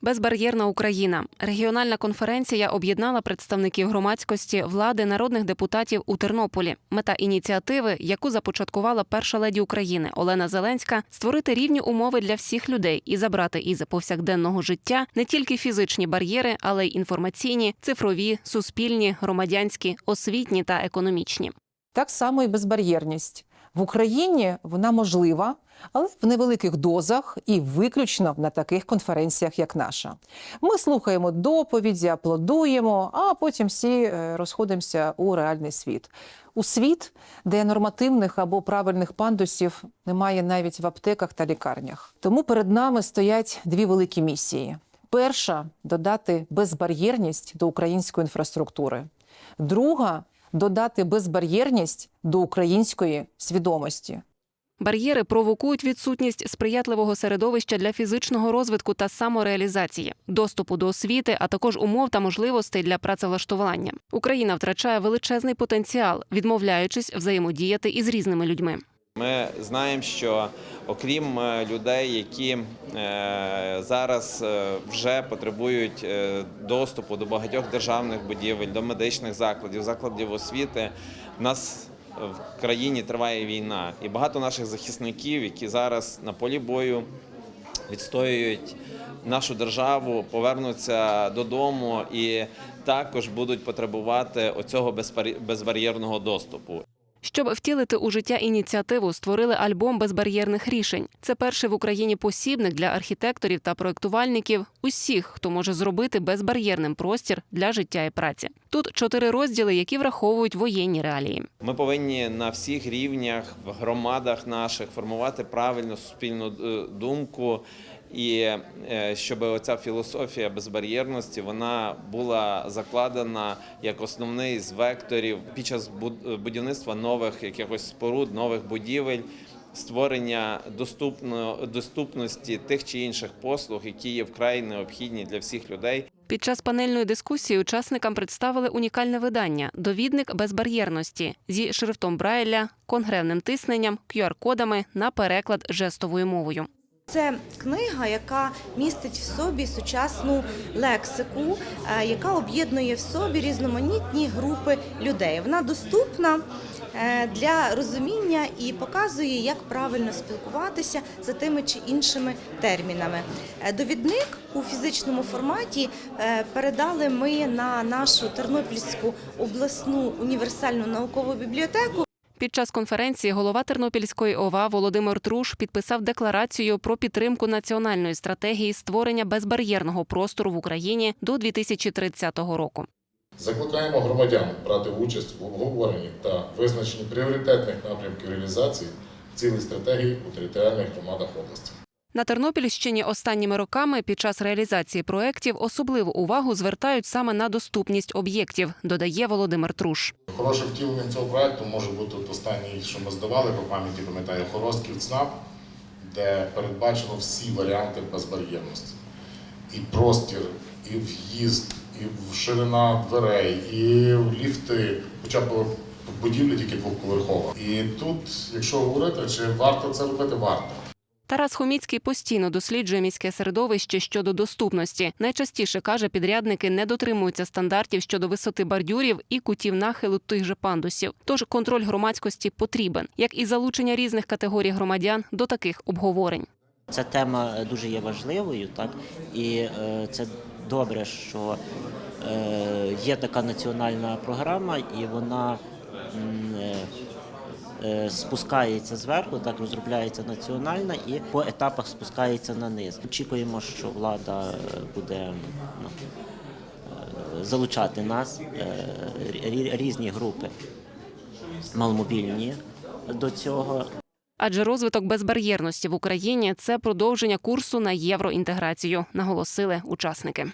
Безбар'єрна Україна. Регіональна конференція об'єднала представників громадськості, влади, народних депутатів у Тернополі. Мета ініціативи, яку започаткувала перша леді України Олена Зеленська, створити рівні умови для всіх людей і забрати із повсякденного життя не тільки фізичні бар'єри, але й інформаційні, цифрові, суспільні, громадянські, освітні та економічні. Так само і безбар'єрність. В Україні вона можлива, але в невеликих дозах і виключно на таких конференціях, як наша. Ми слухаємо доповіді, аплодуємо, а потім всі е, розходимося у реальний світ. У світ, де нормативних або правильних пандусів немає навіть в аптеках та лікарнях. Тому перед нами стоять дві великі місії: перша додати безбар'єрність до української інфраструктури. Друга додати безбар'єрність до української свідомості. Бар'єри провокують відсутність сприятливого середовища для фізичного розвитку та самореалізації, доступу до освіти, а також умов та можливостей для працевлаштування. Україна втрачає величезний потенціал, відмовляючись взаємодіяти із різними людьми. Ми знаємо, що окрім е, людей, які е, зараз е, вже потребують доступу до багатьох державних будівель, до медичних закладів, закладів освіти, в нас в країні триває війна, і багато наших захисників, які зараз на полі бою відстоюють нашу державу, повернуться додому і також будуть потребувати оцього безбар- безбар'єрного доступу. Щоб втілити у життя ініціативу, створили альбом безбар'єрних рішень. Це перший в Україні посібник для архітекторів та проєктувальників, усіх, хто може зробити безбар'єрним простір для життя і праці. Тут чотири розділи, які враховують воєнні реалії. Ми повинні на всіх рівнях в громадах наших формувати правильну суспільну е, думку. І е, щоб оця філософія безбар'єрності вона була закладена як основний з векторів під час буд- будівництва нових якихось споруд, нових будівель, створення доступно, доступності тих чи інших послуг, які є вкрай необхідні для всіх людей. Під час панельної дискусії учасникам представили унікальне видання Довідник безбар'єрності зі шрифтом Брайля, конгревним тисненням, QR-кодами на переклад жестовою мовою. Це книга, яка містить в собі сучасну лексику, е, яка об'єднує в собі різноманітні групи людей. Вона доступна е, для розуміння і показує, як правильно спілкуватися за тими чи іншими термінами. Е, Довідник у фізичному форматі передали ми на нашу Тернопільську обласну універсальну наукову бібліотеку. Під час конференції голова Тернопільської ОВА Володимир Труш підписав декларацію про підтримку національної стратегії створення безбар'єрного простору в Україні до 2030 року. Закликаємо громадян брати участь в обговоренні та визначенні пріоритетних напрямків реалізації цілей стратегії у територіальних громадах області. На Тернопільщині останніми роками під час реалізації проєктів особливу увагу звертають саме на доступність об'єктів, додає Володимир Труш. Хорошим втіленням цього проекту може бути останній, що ми здавали по пам'яті, пам'ятаю, Хорозків ЦНАП, де передбачено всі варіанти безбар'єрності. І простір, і в'їзд, і ширина дверей, і ліфти, хоча б будівля тільки двохповерхова. І тут, якщо говорити, чи варто це робити, варто. Тарас Хоміцький постійно досліджує міське середовище щодо доступності. Найчастіше каже, підрядники не дотримуються стандартів щодо висоти бордюрів і кутів нахилу тих же пандусів. Тож контроль громадськості потрібен, як і залучення різних категорій громадян до таких обговорень. Ця тема дуже є важливою, так і е, це добре, що е, є така національна програма, і вона е, спускається зверху, так розробляється національна і по етапах спускається на низ. Очікуємо, що влада е, буде ну, е, залучати нас, е, різні групи маломобільні до цього. Адже розвиток безбар'єрності в Україні це продовження курсу на євроінтеграцію, наголосили учасники.